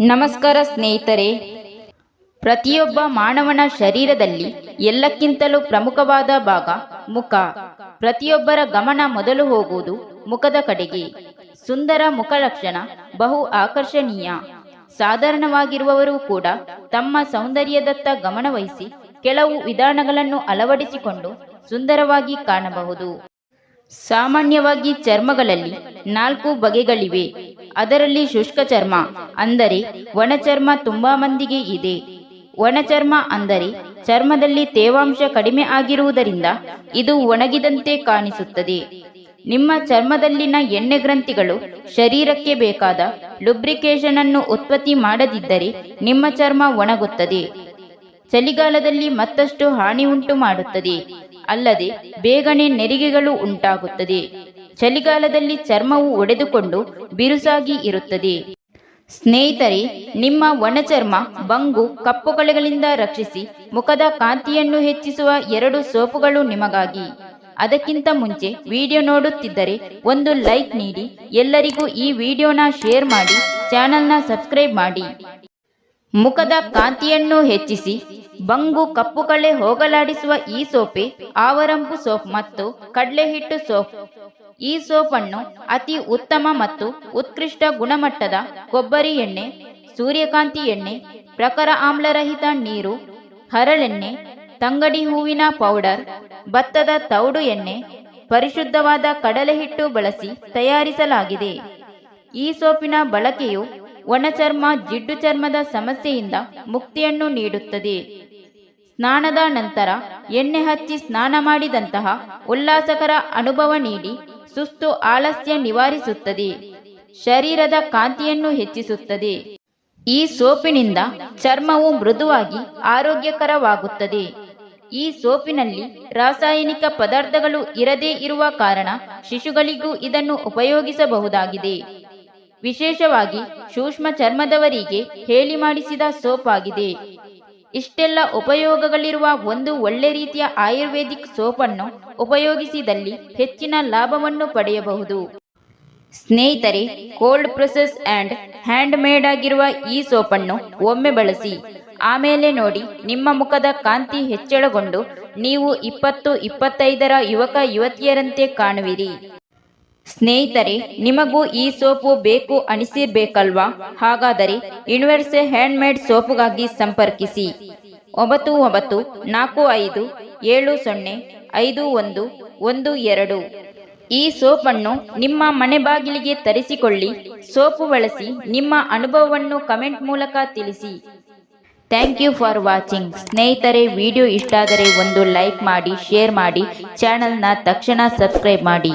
ನಮಸ್ಕಾರ ಸ್ನೇಹಿತರೆ. ಪ್ರತಿಯೊಬ್ಬ ಮಾನವನ ಶರೀರದಲ್ಲಿ ಎಲ್ಲಕ್ಕಿಂತಲೂ ಪ್ರಮುಖವಾದ ಭಾಗ ಮುಖ. ಪ್ರತಿಯೊಬ್ಬರ ಗಮನ ಮೊದಲು ಹೋಗುವುದು ಮುಖದ ಕಡೆಗೆ. ಸುಂದರ ಮುಖ ಲಕ್ಷಣ ಬಹು ಆಕರ್ಷಣೀಯ. ಸಾಧಾರಣವಾಗಿರುವವರು ಕೂಡ ತಮ್ಮ ಸೌಂದರ್ಯದತ್ತ ಗಮನವಹಿಸಿ ಕೆಲವು ವಿಧಾನಗಳನ್ನು ಅಳವಡಿಸಿಕೊಂಡು ಸುಂದರವಾಗಿ ಕಾಣಬಹುದು. ಸಾಮಾನ್ಯವಾಗಿ ಚರ್ಮಗಳಲ್ಲಿ ನಾಲ್ಕು ಬಗೆಗಳಿವೆ. ಅದರಲ್ಲಿ ಶುಷ್ಕ ಚರ್ಮ ಅಂದರೆ ಒಣ ಚರ್ಮ ತುಂಬಾ ಮಂದಿಗೆ ಇದೆ. ಒಣ ಚರ್ಮ ಅಂದರೆ ಚರ್ಮದಲ್ಲಿ ತೇವಾಂಶ ಕಡಿಮೆ ಆಗಿರುವುದರಿಂದ ಇದು ಒಣಗಿದಂತೆ ಕಾಣಿಸುತ್ತದೆ. ನಿಮ್ಮ ಚರ್ಮದಲ್ಲಿನ ಎಣ್ಣೆ ಗ್ರಂಥಿಗಳು ಶರೀರಕ್ಕೆ ಬೇಕಾದ ಲುಬ್ರಿಕೇಶನ್ ಅನ್ನು ಉತ್ಪತ್ತಿ ಮಾಡದಿದ್ದರೆ ನಿಮ್ಮ ಚರ್ಮ ಒಣಗುತ್ತದೆ. ಚಳಿಗಾಲದಲ್ಲಿ ಮತ್ತಷ್ಟು ಹಾನಿ ಉಂಟು ಮಾಡುತ್ತದೆ. ಅಲ್ಲದೆ ಬೇಗನೆ ನೆರಿಗೆಗಳು ಉಂಟಾಗುತ್ತದೆ. ಚಳಿಗಾಲದಲ್ಲಿ ಚರ್ಮವು ಒಡೆದುಕೊಂಡು ಬಿರುಸಾಗಿ ಇರುತ್ತದೆ. ಸ್ನೇಹಿತರೆ, ನಿಮ್ಮ ಒಣಚರ್ಮ ಬಂಗು ಕಪ್ಪು ಕಳೆಗಳಿಂದ ರಕ್ಷಿಸಿ ಮುಖದ ಕಾಂತಿಯನ್ನು ಹೆಚ್ಚಿಸುವ ಎರಡು ಸೋಪುಗಳು ನಿಮಗಾಗಿ. ಅದಕ್ಕಿಂತ ಮುಂಚೆ ವಿಡಿಯೋ ನೋಡುತ್ತಿದ್ದರೆ ಒಂದು ಲೈಕ್ ನೀಡಿ, ಎಲ್ಲರಿಗೂ ಈ ವಿಡಿಯೋನ ಶೇರ್ ಮಾಡಿ, ಚಾನೆಲ್ನ ಸಬ್ಸ್ಕ್ರೈಬ್ ಮಾಡಿ. ಮುಖದ ಕಾಂತಿಯನ್ನು ಹೆಚ್ಚಿಸಿ ಬಂಗು ಕಪ್ಪು ಕಳೆ ಹೋಗಲಾಡಿಸುವ ಈ ಸೋಪೆ ಆವರಂಪು ಸೋಪ್ ಮತ್ತು ಕಡಲೆ ಹಿಟ್ಟು ಸೋಪ್. ಈ ಸೋಪನ್ನು ಅತಿ ಉತ್ತಮ ಮತ್ತು ಉತ್ಕೃಷ್ಟ ಗುಣಮಟ್ಟದ ಕೊಬ್ಬರಿ ಎಣ್ಣೆ, ಸೂರ್ಯಕಾಂತಿ ಎಣ್ಣೆ, ಪ್ರಖರ ಆಮ್ಲರಹಿತ ನೀರು, ಹರಳೆಣ್ಣೆ, ತಂಗಡಿ ಹೂವಿನ ಪೌಡರ್, ಭತ್ತದ ತೌಡು ಎಣ್ಣೆ, ಪರಿಶುದ್ಧವಾದ ಕಡಲೆ ಹಿಟ್ಟು ಬಳಸಿ ತಯಾರಿಸಲಾಗಿದೆ. ಈ ಸೋಪಿನ ಬಳಕೆಯು ಒಣ ಚರ್ಮ, ಜಿಡ್ಡು ಚರ್ಮದ ಸಮಸ್ಯೆಯಿಂದ ಮುಕ್ತಿಯನ್ನು ನೀಡುತ್ತದೆ. ಸ್ನಾನದ ನಂತರ ಎಣ್ಣೆ ಹಚ್ಚಿ ಸ್ನಾನ ಮಾಡಿದಂತಹ ಉಲ್ಲಾಸಕರ ಅನುಭವ ನೀಡಿ ಸುಸ್ತು ಆಲಸ್ಯ ನಿವಾರಿಸುತ್ತದೆ. ಶರೀರದ ಕಾಂತಿಯನ್ನು ಹೆಚ್ಚಿಸುತ್ತದೆ. ಈ ಸೋಪಿನಿಂದ ಚರ್ಮವು ಮೃದುವಾಗಿ ಆರೋಗ್ಯಕರವಾಗುತ್ತದೆ. ಈ ಸೋಪಿನಲ್ಲಿ ರಾಸಾಯನಿಕ ಪದಾರ್ಥಗಳು ಇರದೇ ಇರುವ ಕಾರಣ ಶಿಶುಗಳಿಗೂ ಇದನ್ನು ಉಪಯೋಗಿಸಬಹುದಾಗಿದೆ. ವಿಶೇಷವಾಗಿ ಸೂಕ್ಷ್ಮ ಚರ್ಮದವರಿಗೆ ಹೇಳಿ ಮಾಡಿಸಿದ ಸೋಪ್ ಆಗಿದೆ ಇಷ್ಟೆಲ್ಲ ಉಪಯೋಗಗಳಿರುವ ಒಂದು ಒಳ್ಳೆ ರೀತಿಯ ಆಯುರ್ವೇದಿಕ್ ಸೋಪನ್ನು ಉಪಯೋಗಿಸಿದಲ್ಲಿ ಹೆಚ್ಚಿನ ಲಾಭವನ್ನು ಪಡೆಯಬಹುದು. ಸ್ನೇಹಿತರೆ, cold process and hand made ಆಗಿರುವ ಈ ಸೋಪನ್ನು ಒಮ್ಮೆ ಬಳಸಿ. ಆಮೇಲೆ ನೋಡಿ, ನಿಮ್ಮ ಮುಖದ ಕಾಂತಿ ಹೆಚ್ಚಳಗೊಂಡು ನೀವು ಇಪ್ಪತ್ತು ಇಪ್ಪತ್ತೈದರ ಯುವಕ ಯುವತಿಯರಂತೆ ಕಾಣುವಿರಿ. ಸ್ನೇಹಿತರೆ, ನಿಮಗೂ ಈ ಸೋಪು ಬೇಕು ಅನಿಸಿರ್ಬೇಕಲ್ವಾ? ಹಾಗಾದರೆ ಯೂನಿವರ್ಸೆ ಹ್ಯಾಂಡ್ ಮೇಡ್ ಸೋಪುಗಾಗಿ ಸಂಪರ್ಕಿಸಿ. ಒಂಬತ್ತು ಒಂಬತ್ತು ನಾಲ್ಕು ಐದು, ಏಳು ಸೊನ್ನೆ, ಐದು ಒಂದು ಒಂದು ಎರಡು. ಈ ಸೋಪನ್ನು ನಿಮ್ಮ ಮನೆ ಬಾಗಿಲಿಗೆ ತರಿಸಿಕೊಳ್ಳಿ, ಸೋಪು ಬಳಸಿ ನಿಮ್ಮ ಅನುಭವವನ್ನು ಕಮೆಂಟ್ ಮೂಲಕ ತಿಳಿಸಿ. Thank you for watching. ಸ್ನೇಹಿತರೆ, ವಿಡಿಯೋ ಇಷ್ಟಾದರೆ ಒಂದು ಲೈಕ್ ಮಾಡಿ, ಶೇರ್ ಮಾಡಿ, ಚಾನಲ್ನ ತಕ್ಷಣ ಸಬ್ಸ್ಕ್ರೈಬ್ ಮಾಡಿ.